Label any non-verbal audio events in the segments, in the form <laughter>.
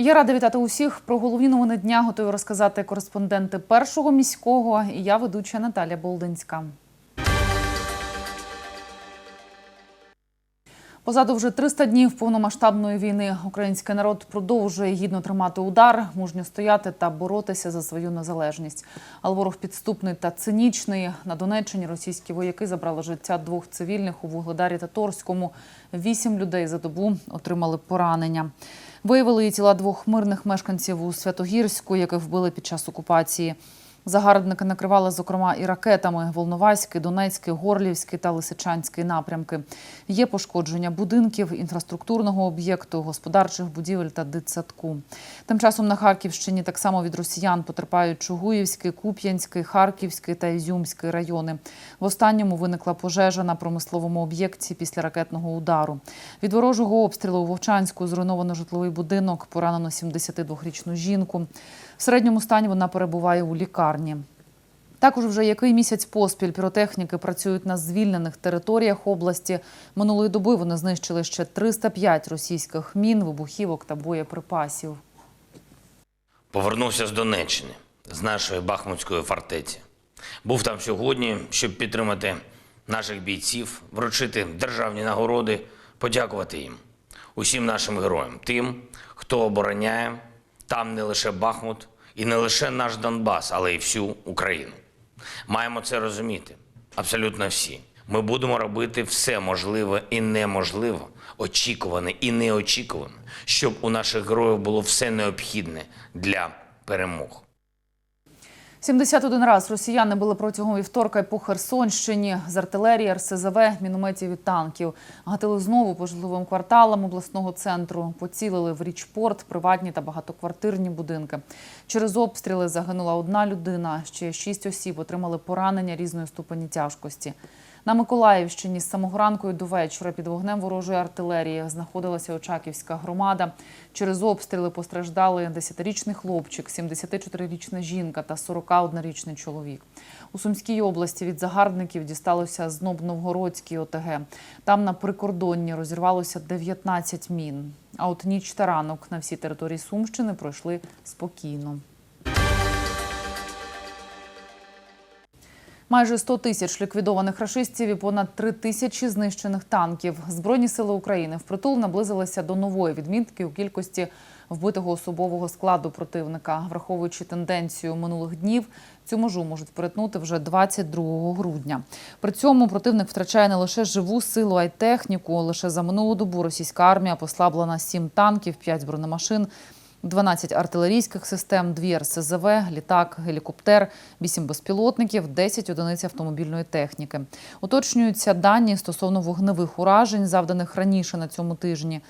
Я рада вітати усіх. Про головні новини дня готові розказати кореспонденти першого міського. І я ведуча Наталя Болдинська. Позаду вже 300 днів повномасштабної війни. Український народ продовжує гідно тримати удар, мужньо стояти та боротися за свою незалежність. Але ворог підступний та цинічний. На Донеччині російські вояки забрали життя двох цивільних у Вугледарі та Торському. Вісім людей за добу отримали поранення. Виявили і тіла двох мирних мешканців у Святогірську, яких вбили під час окупації. Загарбники накривали, зокрема, і ракетами Волноваський, Донецький, Горлівський та Лисичанський напрямки. Є пошкодження будинків, інфраструктурного об'єкту, господарчих будівель та дитсадку. Тим часом на Харківщині так само від росіян потерпають Чугуївський, Куп'янський, Харківський та Ізюмський райони. В останньому виникла пожежа на промисловому об'єкті після ракетного удару. Від ворожого обстрілу у Вовчанську зруйновано житловий будинок, поранено 72-річну жінку. В середньому стані вона перебуває у лікарні. Також вже який місяць поспіль піротехніки працюють на звільнених територіях області. Минулої доби вони знищили ще 305 російських мін, вибухівок та боєприпасів. Повернувся з Донеччини, з нашої Бахмутської фортеці. Був там сьогодні, щоб підтримати наших бійців, вручити державні нагороди, подякувати їм, усім нашим героям, тим, хто обороняє там не лише Бахмут і не лише наш Донбас, але й всю Україну. Маємо це розуміти, абсолютно всі. Ми будемо робити все можливе і неможливе, очікуване і неочікуване, щоб у наших героїв було все необхідне для перемог. 71 раз росіяни били протягом вівторка по Херсонщині з артилерії, РСЗВ, мінометів і танків. Гатили знову по житловим кварталам обласного центру. Поцілили в річпорт, приватні та багатоквартирні будинки. Через обстріли загинула одна людина. Ще шість осіб отримали поранення різної ступені тяжкості. На Миколаївщині з самого ранку і до вечора під вогнем ворожої артилерії знаходилася Очаківська громада. Через обстріли постраждали 10-річний хлопчик, 74-річна жінка та 41-річний чоловік. У Сумській області від загарбників дісталося знов Новгородській ОТГ. Там на прикордонні розірвалося 19 мін. А от ніч та ранок на всій території Сумщини пройшли спокійно. Майже 100 тисяч ліквідованих рашистів і понад 3 тисячі знищених танків. Збройні сили України впритул наблизилися до нової відмітки у кількості вбитого особового складу противника. Враховуючи тенденцію минулих днів, цю межу можуть перетнути вже 22 грудня. При цьому противник втрачає не лише живу силу, а й техніку. Лише за минулу добу російська армія послабла на 7 танків, 5 бронемашин. 12 артилерійських систем, 2 РСЗВ, літак, гелікоптер, 8 безпілотників, 10 одиниць автомобільної техніки. Уточнюються дані стосовно вогневих уражень, завданих раніше на цьому тижні.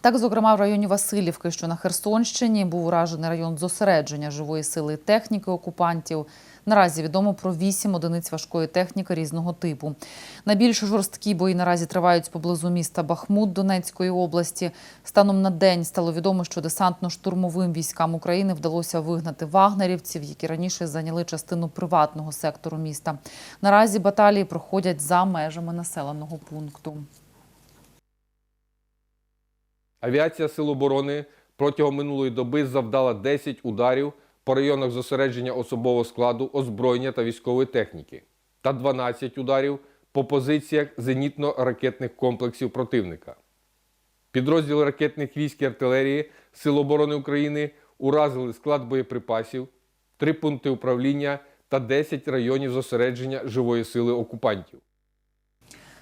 Так, зокрема, в районі Васильівки, що на Херсонщині, був уражений район зосередження живої сили техніки окупантів. Наразі відомо про вісім одиниць важкої техніки різного типу. Найбільш жорсткі бої наразі тривають поблизу міста Бахмут Донецької області. Станом на день стало відомо, що десантно-штурмовим військам України вдалося вигнати вагнерівців, які раніше зайняли частину приватного сектору міста. Наразі баталії проходять за межами населеного пункту. Авіація Сил оборони протягом минулої доби завдала 10 ударів по районах зосередження особового складу, озброєння та військової техніки та 12 ударів по позиціях зенітно-ракетних комплексів противника. Підрозділи ракетних військ і артилерії Сил оборони України уразили склад боєприпасів, три пункти управління та 10 районів зосередження живої сили окупантів.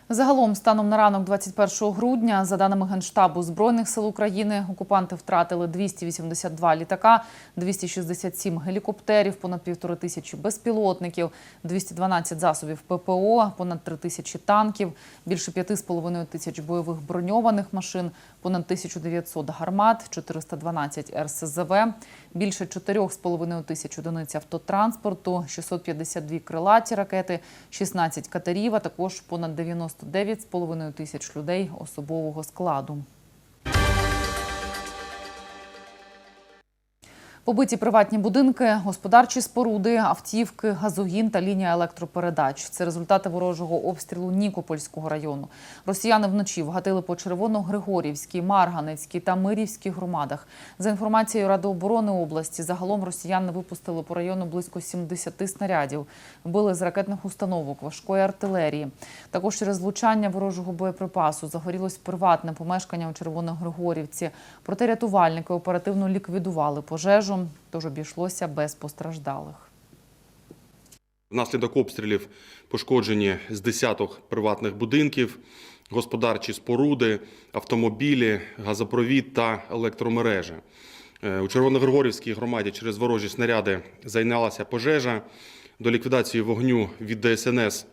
Загалом, станом на ранок 21 грудня, за даними Генштабу Збройних сил України, окупанти втратили 282 літака, 267 гелікоптерів, понад півтори тисячі безпілотників, 212 засобів ППО, понад 3 тисячі танків, більше 5,5 тисяч бойових броньованих машин, понад 1900 гармат, 412 РСЗВ, більше 4,5 тисяч одиниць автотранспорту, 652 крилаті ракети, 16 катерів, а також понад 99,5 тисяч людей особового складу. Побиті приватні будинки, господарчі споруди, автівки, газогін та лінія електропередач. Це результати ворожого обстрілу Нікопольського району. Росіяни вночі вгатили по Червоно-Григорівській, Марганецькій та Мирівській громадах. За інформацією Ради оборони області, загалом росіяни випустили по району близько 70 снарядів. Били з ракетних установок, важкої артилерії. Також через влучання ворожого боєприпасу загорілось приватне помешкання у Червоногригорівці. Проте рятувальники оперативно ліквідували пожежу, тож обійшлося без постраждалих. Внаслідок обстрілів пошкоджені з десяток приватних будинків, господарчі споруди, автомобілі, газопровід та електромережі. Е, У Червоногригорівській громаді через ворожі снаряди зайнялася пожежа. До ліквідації вогню від ДСНС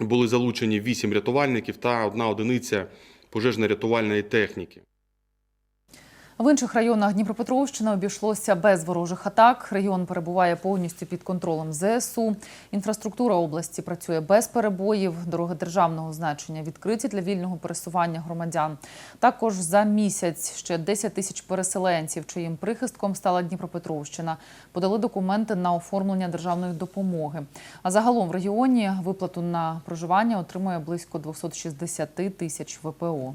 були залучені 8 рятувальників та одна одиниця пожежно-рятувальної техніки. В інших районах Дніпропетровщини обійшлося без ворожих атак. Регіон перебуває повністю під контролем ЗСУ. Інфраструктура області працює без перебоїв. Дороги державного значення відкриті для вільного пересування громадян. Також за місяць ще 10 тисяч переселенців, чиїм прихистком стала Дніпропетровщина, подали документи на оформлення державної допомоги. А загалом в регіоні виплату на проживання отримує близько 260 тисяч ВПО.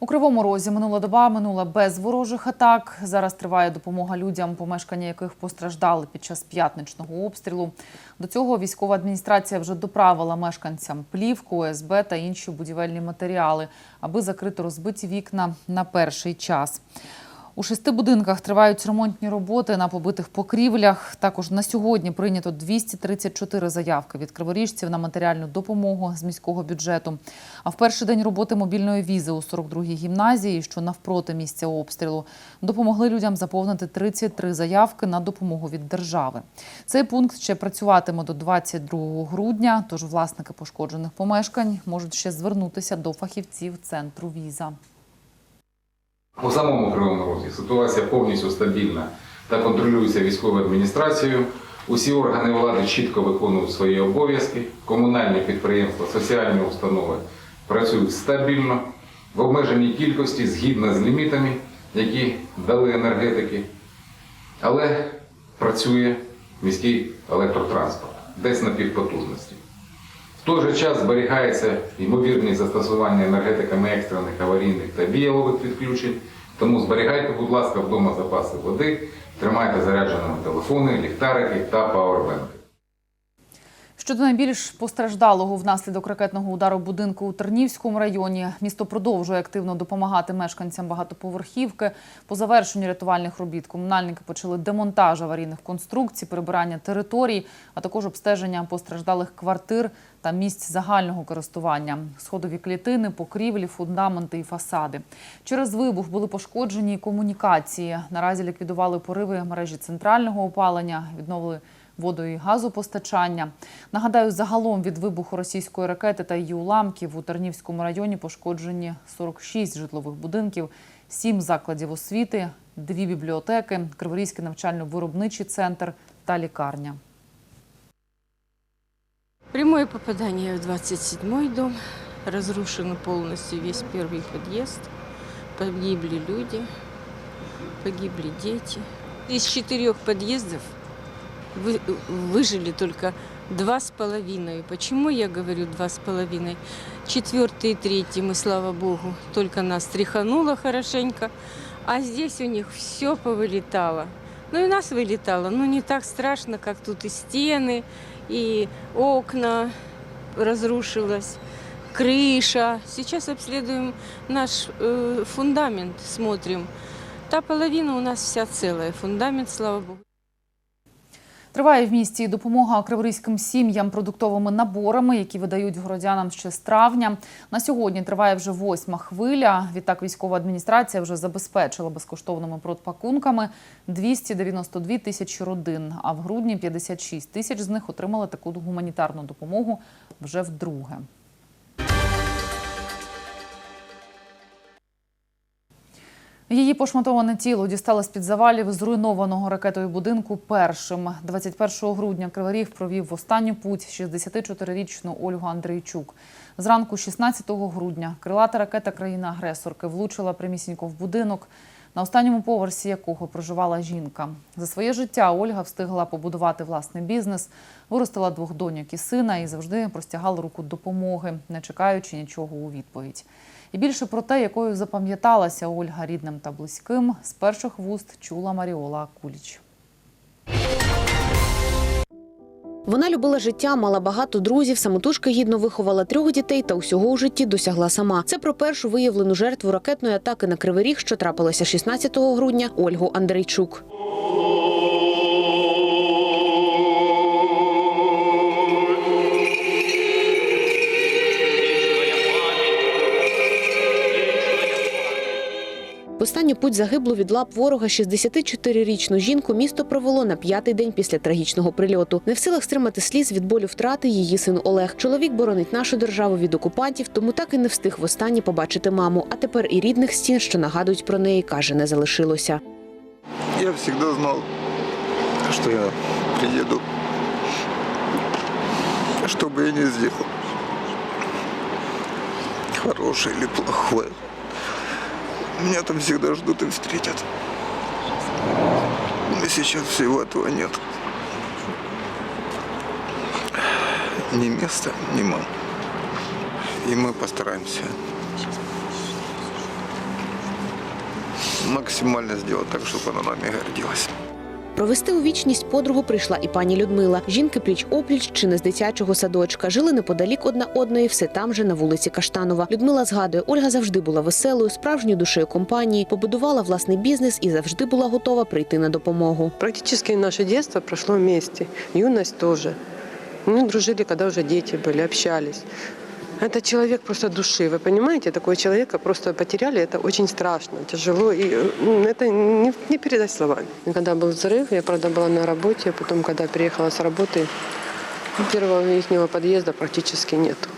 У Кривому Розі минула доба минула без ворожих атак. Зараз триває допомога людям, помешкання яких постраждали під час п'ятничного обстрілу. До цього військова адміністрація вже доправила мешканцям плівку, ОСБ та інші будівельні матеріали, аби закрити розбиті вікна на перший час. У шести будинках тривають ремонтні роботи на побитих покрівлях. Також на сьогодні прийнято 234 заявки від криворіжців на матеріальну допомогу з міського бюджету. А в перший день роботи мобільної візи у 42-й гімназії, що навпроти місця обстрілу, допомогли людям заповнити 33 заявки на допомогу від держави. Цей пункт ще працюватиме до 22 грудня, тож власники пошкоджених помешкань можуть ще звернутися до фахівців центру віза. У самому Кривому Розі ситуація повністю стабільна та контролюється військовою адміністрацією. Усі органи влади чітко виконують свої обов'язки. Комунальні підприємства, соціальні установи працюють стабільно в обмеженій кількості згідно з лімітами, які дали енергетики. Але працює міський електротранспорт десь на півпотужності. В той же час зберігається ймовірність застосування енергетиками екстрених аварійних та віялових відключень. Тому зберігайте, будь ласка, вдома запаси води, тримайте зарядженими телефони, ліхтарики та пауербенки. Щодо найбільш постраждалого внаслідок ракетного удару будинку у Тернівському районі, місто продовжує активно допомагати мешканцям багатоповерхівки. По завершенню рятувальних робіт комунальники почали демонтаж аварійних конструкцій, прибирання територій, а також обстеження постраждалих квартир та місць загального користування, сходові клітини, покрівлі, фундаменти і фасади. Через вибух були пошкоджені комунікації. Наразі ліквідували пориви мережі центрального опалення, відновили воду і газопостачання. Нагадаю, загалом від вибуху російської ракети та її уламків у Тернівському районі пошкоджені 46 житлових будинків, 7 закладів освіти, 2 бібліотеки, Криворізький навчально-виробничий центр та лікарня. Прямое попадание в 27-й дом. Разрушен полностью весь первый подъезд. Погибли люди, погибли дети. Из четырех подъездов вы- выжили только два с половиной. Почему я говорю два с половиной? Четвертый и третий мы, слава богу, только нас тряхануло хорошенько. А здесь у них все повылетало. Ну и нас вылетало, но не так страшно, как тут и стены, и окна разрушилось, крыша. Сейчас обследуем наш э, фундамент, смотрим. Та половина у нас вся целая, фундамент, слава богу. Триває в місті допомога криворізьким сім'ям продуктовими наборами, які видають городянам ще з травня. На сьогодні триває вже восьма хвиля. Відтак військова адміністрація вже забезпечила безкоштовними продпакунками 292 тисячі родин. А в грудні 56 тисяч з них отримали таку гуманітарну допомогу вже вдруге. Її пошматоване тіло дістало з-під завалів зруйнованого ракетою будинку першим. 21 грудня Криворіг провів в останню путь 64-річну Ольгу Андрійчук. Зранку 16 грудня крилата ракета країни-агресорки влучила примісінько в будинок, на останньому поверсі якого проживала жінка. За своє життя Ольга встигла побудувати власний бізнес, виростила двох доньок і сина і завжди простягала руку допомоги, не чекаючи нічого у відповідь. І більше про те, якою запам'яталася Ольга рідним та близьким, з перших вуст чула Маріола Куліч. Вона любила життя, мала багато друзів, самотужки гідно виховала трьох дітей та усього у житті досягла сама. Це про першу виявлену жертву ракетної атаки на Кривий Ріг, що трапилося 16 грудня, Ольгу Андрейчук. Останню путь загиблу від лап ворога 64-річну жінку місто провело на п'ятий день після трагічного прильоту. Не в силах стримати сліз від болю втрати її син Олег. Чоловік боронить нашу державу від окупантів, тому так і не встиг востаннє побачити маму. А тепер і рідних стін, що нагадують про неї, каже, не залишилося. Я всегда знал, что я приеду, что бы я ни сделал, хорошее или плохое, меня там всегда ждут и встретят. Но сейчас всего этого нет. Ни места, ни мам. И мы постараемся максимально сделать так, чтобы она нами гордилась. Провести у вічність подругу прийшла і пані Людмила. Жінки пліч опліч чи не з дитячого садочка. Жили неподалік одна одної, все там же на вулиці Каштанова. Людмила згадує, Ольга завжди була веселою, справжньою душею компанії, побудувала власний бізнес і завжди була готова прийти на допомогу. Практически наше детство прошло вместе, юность тоже. Мы дружили, когда уже дети были, общались. Это человек просто души, вы понимаете? Такого человека просто потеряли, это очень страшно, тяжело, и ну, это не, не передать словами. И когда был взрыв, я, правда, была на работе, потом, когда приехала с работы, первого их подъезда практически нету.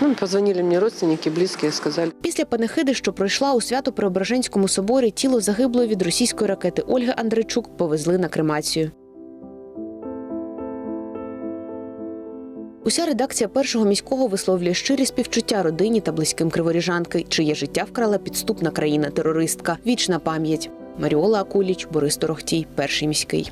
Ну, позвонили мне родственники, близкие, сказали, Після панихиди, що пройшла у Свято-Преображенському соборі, тіло загиблої від російської ракети Ольги Андрейчук повезли на кремацію. Уся редакція першого міського висловлює щирі співчуття родині та близьким криворіжанки, чиє життя вкрала підступна країна-терористка. Вічна пам'ять. Маріола Акуліч, Борис Торохтій, перший міський.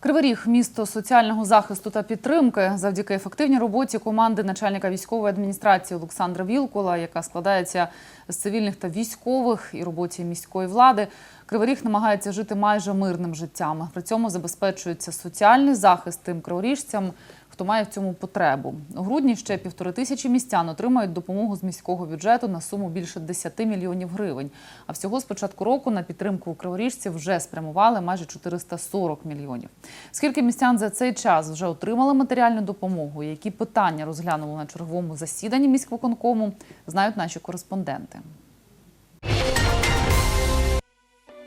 Кривий Ріг – місто соціального захисту та підтримки. Завдяки ефективній роботі команди начальника військової адміністрації Олександра Вілкула, яка складається з цивільних та військових, і роботі міської влади, Кривий Ріг намагається жити майже мирним життям. При цьому забезпечується соціальний захист тим криворіжцям, хто має в цьому потребу. У грудні ще півтори тисячі містян отримають допомогу з міського бюджету на суму більше 10 мільйонів гривень. А всього з початку року на підтримку криворіжців вже спрямували майже 440 мільйонів. Скільки містян за цей час вже отримали матеріальну допомогу? Які питання розглянули на черговому засіданні міськвиконкому, знають наші кореспонденти.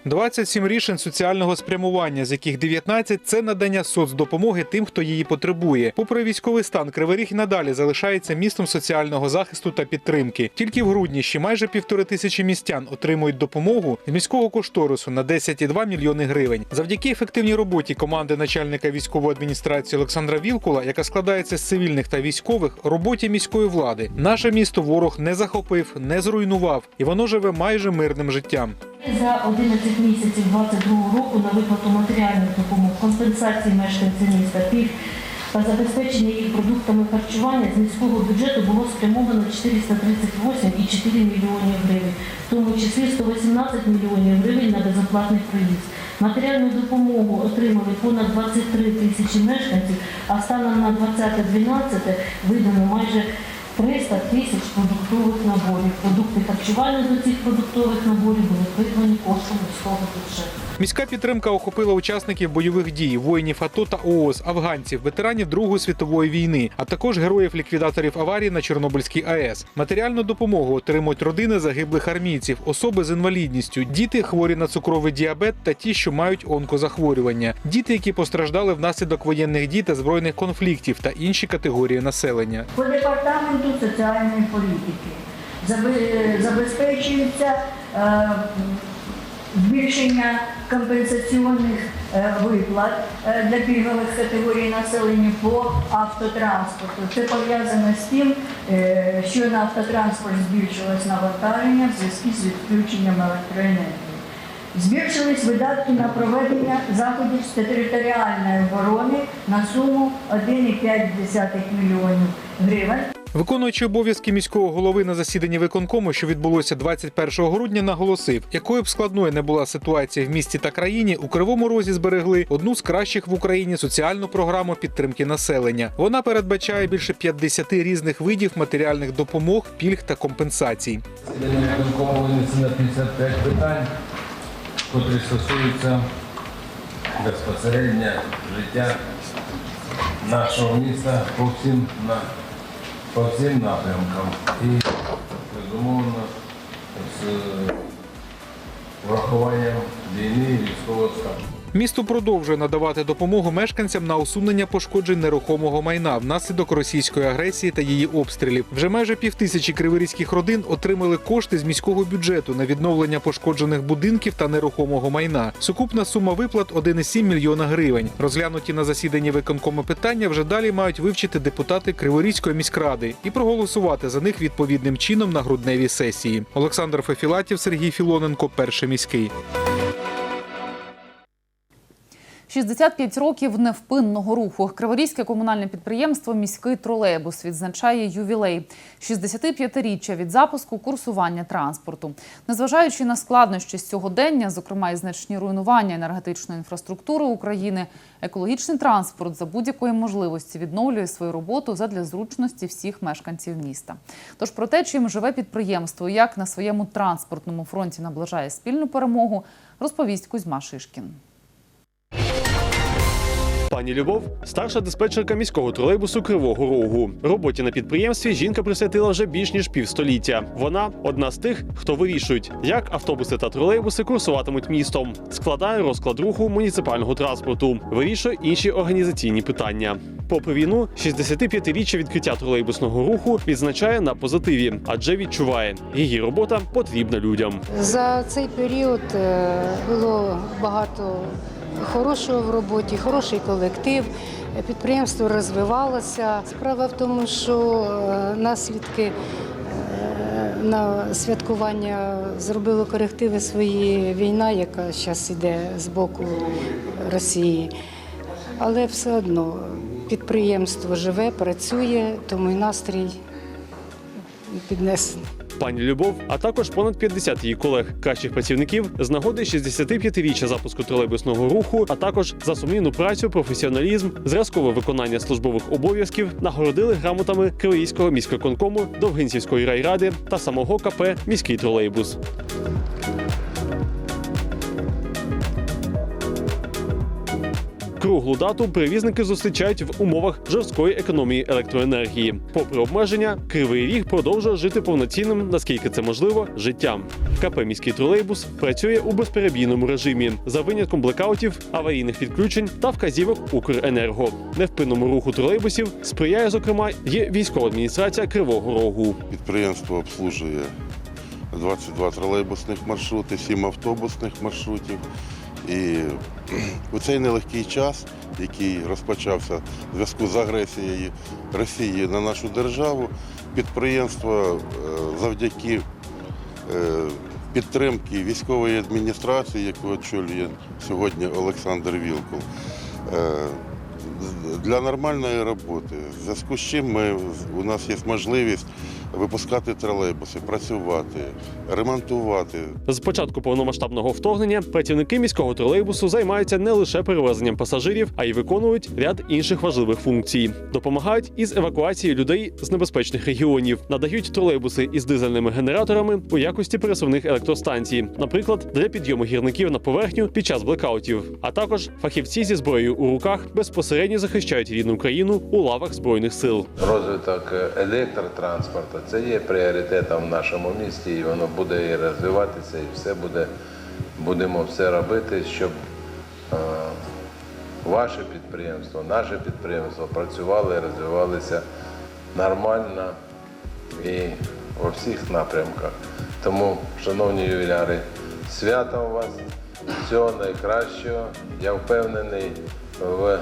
27 рішень соціального спрямування, з яких 19 – це надання соцдопомоги тим, хто її потребує. Попри військовий стан, Кривий Ріг надалі залишається містом соціального захисту та підтримки. Тільки в грудні ще майже півтори тисячі містян отримують допомогу з міського кошторису на 10,2 мільйони гривень. Завдяки ефективній роботі команди начальника військової адміністрації Олександра Вілкула, яка складається з цивільних та військових, роботі міської влади. Наше місто ворог не захопив, не зруйнував, і воно живе майже мирним життям. За 11 місяців 2022 року на виплату матеріальних допомог, компенсації мешканців міста пільг та забезпечення їх продуктами харчування з міського бюджету було спрямовано 438,4 мільйонів гривень, в тому числі 118 мільйонів гривень на безоплатний проїзд. Матеріальну допомогу отримали понад 23 тисячі мешканців, а станом на 20.12 видано майже 300 тисяч продуктових наборів. Продукти харчування до цих продуктових наборів були придбані коштом міського бюджету. Міська підтримка охопила учасників бойових дій, воїнів АТО та ООС, афганців, ветеранів Другої світової війни, а також героїв-ліквідаторів аварії на Чорнобильській АЕС. Матеріальну допомогу отримують родини загиблих армійців, особи з інвалідністю, діти хворі на цукровий діабет та ті, що мають онкозахворювання, діти, які постраждали внаслідок воєнних дій та збройних конфліктів та інші категорії населення. По департаменту соціальної політики забезпечуються е, збільшення компенсаційних е, виплат е, для пільгових категорій населення по автотранспорту. Це пов'язано з тим, е, що на автотранспорт збільшилось навантаження в зв'язку з відключенням електроенергії. Збільшились видатки на проведення заходів з територіальної оборони на суму 1,5 мільйонів гривень. Виконуючий обов'язки міського голови на засіданні виконкому, що відбулося 21 грудня, наголосив, якою б складною не була ситуація в місті та країні, у кривому розі зберегли одну з кращих в Україні соціальну програму підтримки населення. Вона передбачає більше 50 різних видів матеріальних допомог, пільг та компенсацій. Засідання виконкому винесено 55 питань, котрі стосуються безпосередньо життя нашого міста по всім, на, по всім напрямкам. І, безумовно, з врахуванням війни і військового стану. Місто продовжує надавати допомогу мешканцям на усунення пошкоджень нерухомого майна внаслідок російської агресії та її обстрілів. Вже майже півтисячі криворізьких родин отримали кошти з міського бюджету на відновлення пошкоджених будинків та нерухомого майна. Сукупна сума виплат 1,7 мільйона гривень. Розглянуті на засіданні виконкому питання вже далі мають вивчити депутати Криворізької міськради і проголосувати за них відповідним чином на грудневій сесії. Олександр Фефілатів, Сергій Філоненко, перший міський. 65 років невпинного руху. Криворізьке комунальне підприємство Міський тролейбус відзначає ювілей 65-річчя від запуску курсування транспорту. Незважаючи на складнощі з сьогодення, зокрема і значні руйнування енергетичної інфраструктури України, екологічний транспорт за будь-якої можливості відновлює свою роботу задля зручності всіх мешканців міста. Тож про те, чим живе підприємство, як на своєму транспортному фронті наближає спільну перемогу, розповість Кузьма Шишкін. Пані Любов старша диспетчерка міського тролейбусу Кривого Рогу. Роботі на підприємстві жінка присвятила вже більш ніж півстоліття. Вона одна з тих, хто вирішують, як автобуси та тролейбуси курсуватимуть містом, складає розклад руху муніципального транспорту, вирішує інші організаційні питання. Попри війну, 65-річчя відкриття тролейбусного руху відзначає на позитиві, адже відчуває, її робота потрібна людям. За цей період е, було багато хорошого в роботі, хороший колектив. Підприємство розвивалося. Справа в тому, що е, наслідки е, на святкування зробили корективи свої війна, яка зараз йде з боку Росії. Але все одно підприємство живе, працює, тому і настрій піднесений. Пані Любов, а також понад 50 її колег, кращих працівників з нагоди 65-річчя запуску тролейбусного руху, а також за сумлінну працю, професіоналізм, зразкове виконання службових обов'язків нагородили грамотами Київського міського конкому, Довгинцівської райради та самого КП Міський тролейбус. Круглу дату перевізники зустрічають в умовах жорсткої економії електроенергії. Попри обмеження, кривий ріг продовжує жити повноцінним, наскільки це можливо, життям. КП міський тролейбус працює у безперебійному режимі за винятком блекаутів, аварійних відключень та вказівок Укренерго. Невпинному руху тролейбусів сприяє зокрема є військова адміністрація Кривого Рогу. Підприємство обслужує 22 тролейбусних маршрути, 7 автобусних маршрутів. І у цей нелегкий час, який розпочався в зв'язку з агресією Росії на нашу державу, підприємство е, завдяки е, підтримки військової адміністрації, яку очолює сьогодні Олександр Вілкул, е, для нормальної роботи. В зв'язку з чим ми, у нас є можливість випускати тролейбуси, працювати, ремонтувати. З початку повномасштабного вторгнення працівники міського тролейбусу займаються не лише перевезенням пасажирів, а й виконують ряд інших важливих функцій. Допомагають із евакуацією людей з небезпечних регіонів, надають тролейбуси із дизельними генераторами у якості пересувних електростанцій, наприклад, для підйому гірників на поверхню під час блекаутів. А також фахівці зі зброєю у руках безпосередньо захищають рідну країну у лавах збройних сил. Розвиток електротранспорту це є пріоритетом в нашому місті, і воно буде і розвиватися, і все буде, будемо все робити, щоб е, ваше підприємство, наше підприємство працювало і розвивалося нормально і у всіх напрямках. Тому, шановні ювіляри, свята у вас, всього найкращого. Я впевнений в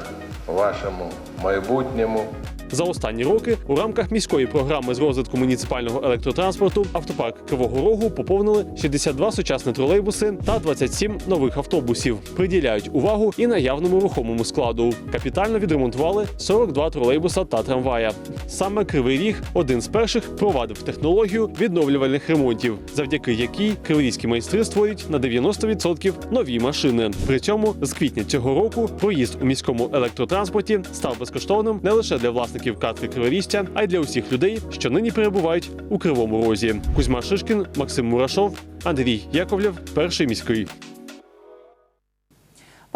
вашому майбутньому. За останні роки у рамках міської програми з розвитку муніципального електротранспорту автопарк Кривого Рогу поповнили 62 сучасні тролейбуси та 27 нових автобусів. Приділяють увагу і наявному рухомому складу. Капітально відремонтували 42 тролейбуса та трамвая. Саме Кривий Ріг один з перших провадив технологію відновлювальних ремонтів, завдяки якій криворізькі майстри створюють на 90% нові машини. При цьому з квітня цього року проїзд у міському електротранспорті став безкоштовним не лише для власників катки Криворіжця, а й для усіх людей, що нині перебувають у Кривому Розі. Кузьма Шишкін, Максим Мурашов, Андрій Яковлєв, перший міський.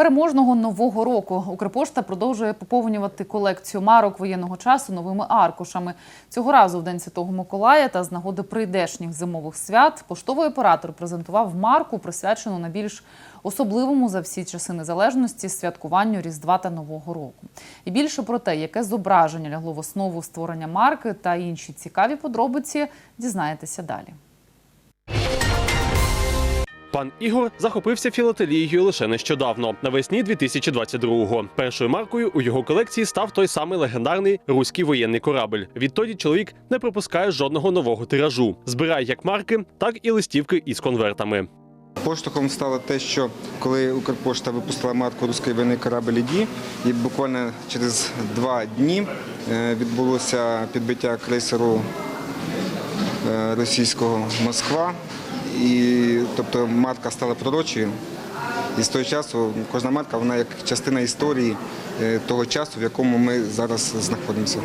Переможного нового року Укрпошта продовжує поповнювати колекцію марок воєнного часу новими аркушами. Цього разу в День Святого Миколая та з нагоди прийдешніх зимових свят поштовий оператор презентував марку, присвячену найбільш особливому за всі часи незалежності святкуванню Різдва та Нового року. І більше про те, яке зображення лягло в основу створення марки та інші цікаві подробиці, дізнаєтеся далі. Пан Ігор захопився філателією лише нещодавно, навесні 2022-го. Першою маркою у його колекції став той самий легендарний руський воєнний корабль. Відтоді чоловік не пропускає жодного нового тиражу. Збирає як марки, так і листівки із конвертами. Поштовхом стало те, що коли Укрпошта випустила марку «Руський воєнний корабль «Іді», і буквально через два дні е, відбулося підбиття крейсеру е, російського Москва. І тобто марка стала пророчою. І з того часу кожна марка вона як частина історії е, того часу, в якому ми зараз знаходимося.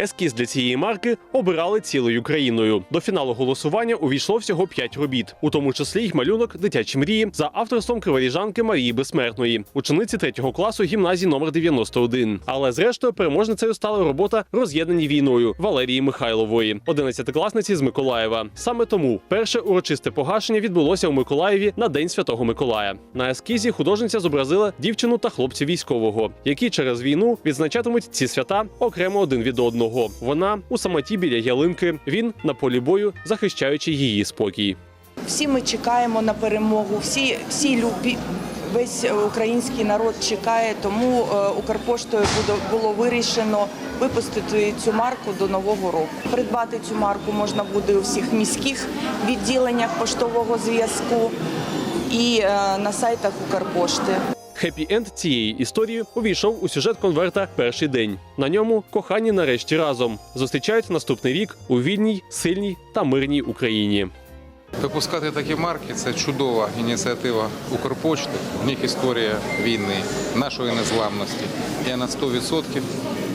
Ескіз для цієї марки обирали цілою країною. До фіналу голосування увійшло всього п'ять робіт, у тому числі й малюнок дитячі мрії за авторством криворіжанки Марії Безсмертної, учениці третього класу гімназії номер 91. Але зрештою переможницею стала робота роз'єднані війною Валерії Михайлової, одинадцятикласниці з Миколаєва. Саме тому перше урочисте погашення відбулося у Миколаєві на День Святого Миколая. На ескізі художниця зобразила дівчину та хлопця військового, які через війну відзначатимуть ці свята окремо один від одного. Вона у самоті біля ялинки, він на полі бою, захищаючи її спокій. Всі ми чекаємо на перемогу, всі, всі любі, весь е, український народ чекає, тому е, Укрпоштою було вирішено випустити цю марку до Нового року. Придбати цю марку можна буде у всіх міських відділеннях поштового зв'язку і е, на сайтах Укрпошти. Хеппі-енд цієї історії увійшов у сюжет конверта перший день. На ньому кохані нарешті разом зустрічають наступний рік у вільній, сильній та мирній Україні. Випускати такі марки це чудова ініціатива Укрпочти. В них історія війни, нашої незламності. Я на 100%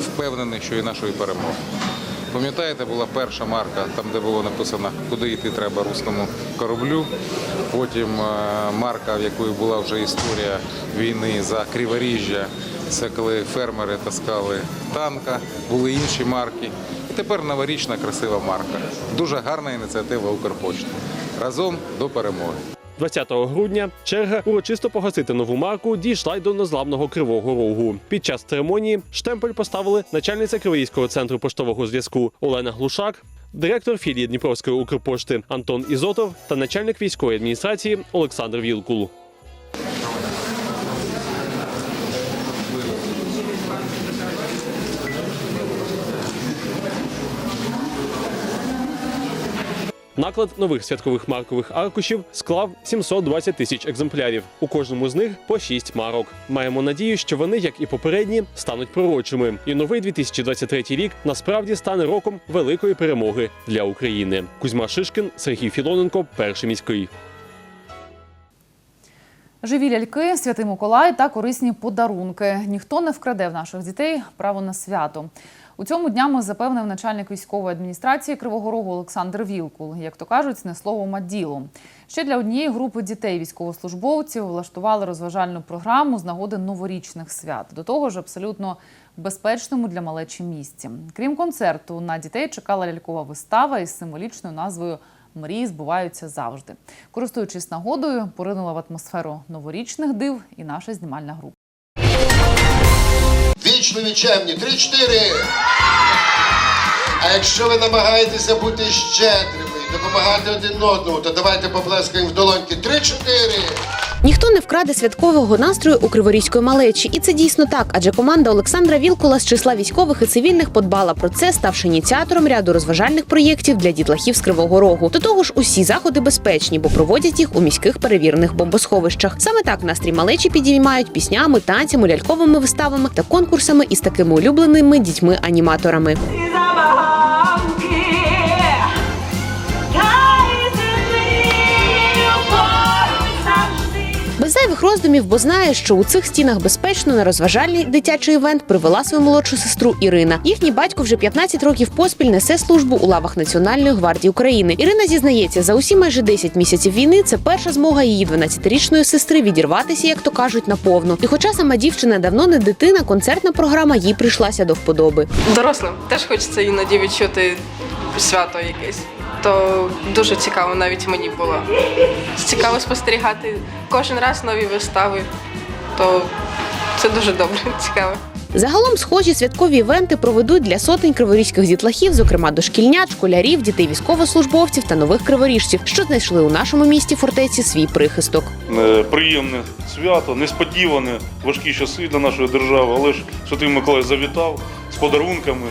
впевнений, що і нашої перемоги. Пам'ятаєте, була перша марка, там де було написано, куди йти треба руському кораблю. Потім е, марка, в якої була вже історія війни за Криворіжжя. Це коли фермери таскали танка, були інші марки. І тепер новорічна красива марка. Дуже гарна ініціатива Укрпочти. Разом до перемоги. 20 грудня черга урочисто погасити нову марку дійшла й до незламного кривого рогу. Під час церемонії штемпель поставили начальниця Кривоїського центру поштового зв'язку Олена Глушак, директор філії Дніпровської Укрпошти Антон Ізотов та начальник військової адміністрації Олександр Вілкул. Наклад нових святкових маркових аркушів склав 720 тисяч екземплярів. У кожному з них по 6 марок. Маємо надію, що вони, як і попередні, стануть пророчими. І новий 2023 рік насправді стане роком великої перемоги для України. Кузьма Шишкін, Сергій Філоненко, перший міський. Живі ляльки, святий Миколай та корисні подарунки. Ніхто не вкраде в наших дітей право на свято. У цьому днями запевнив начальник військової адміністрації Кривого Рогу Олександр Вілкул. Як то кажуть, не словом, а ділом. Ще для однієї групи дітей військовослужбовців влаштували розважальну програму з нагоди новорічних свят. До того ж, абсолютно безпечному для малечі місці. Крім концерту, на дітей чекала лялькова вистава із символічною назвою Мрії збуваються завжди. Користуючись нагодою, поринула в атмосферу новорічних див і наша знімальна група. Вічно вічемні, три-чотири. А якщо ви намагаєтеся бути щедрими, допомагати один одному, то давайте поплескаємо в долоньки. Три-чотири. Ніхто не вкраде святкового настрою у Криворізької малечі, і це дійсно так, адже команда Олександра Вілкула з числа військових і цивільних подбала про це, ставши ініціатором ряду розважальних проєктів для дітлахів з Кривого Рогу. До того ж, усі заходи безпечні, бо проводять їх у міських перевірених бомбосховищах. Саме так настрій малечі підіймають піснями, танцями, ляльковими виставами та конкурсами із такими улюбленими дітьми-аніматорами. Зайвих роздумів, бо знає, що у цих стінах безпечно на розважальний дитячий івент привела свою молодшу сестру Ірина. Їхній батько вже 15 років поспіль несе службу у лавах Національної гвардії України. Ірина зізнається, за усі майже 10 місяців війни це перша змога її 12-річної сестри відірватися, як то кажуть, наповну. І хоча сама дівчина давно не дитина, концертна програма їй прийшлася до вподоби. Дорослим теж хочеться іноді відчути свято якесь. То дуже цікаво навіть мені було. Цікаво спостерігати кожен раз нові вистави. То це дуже добре, <laughs> цікаво. Загалом схожі святкові івенти проведуть для сотень криворізьких дітлахів, зокрема дошкільнят, школярів, дітей військовослужбовців та нових криворіжців, що знайшли у нашому місті фортеці свій прихисток. Приємне свято, несподіване, важкі часи для нашої держави, але ж Святий Миколай завітав з подарунками,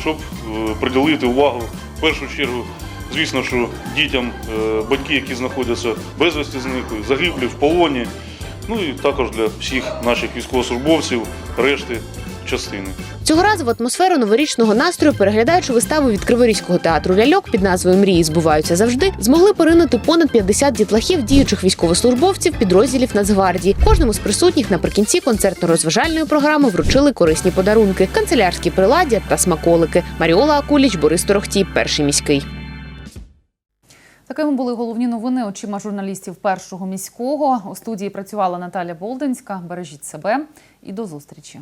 щоб е, приділити увагу в першу чергу, звісно, що дітям, е, батьки, які знаходяться безвісті зниклих, загиблі в полоні, ну і також для всіх наших військовослужбовців, решти частини. Цього разу в атмосферу новорічного настрою, переглядаючи виставу від Криворізького театру ляльок під назвою Мрії збуваються завжди, змогли поринути понад 50 дітлахів діючих військовослужбовців підрозділів Нацгвардії. Кожному з присутніх наприкінці концертно-розважальної програми вручили корисні подарунки, канцелярські приладдя та смаколики. Маріола Акуліч, Борис Торохтій, перший міський. Такими були головні новини очима журналістів першого міського. У студії працювала Наталя Болдинська. Бережіть себе і до зустрічі.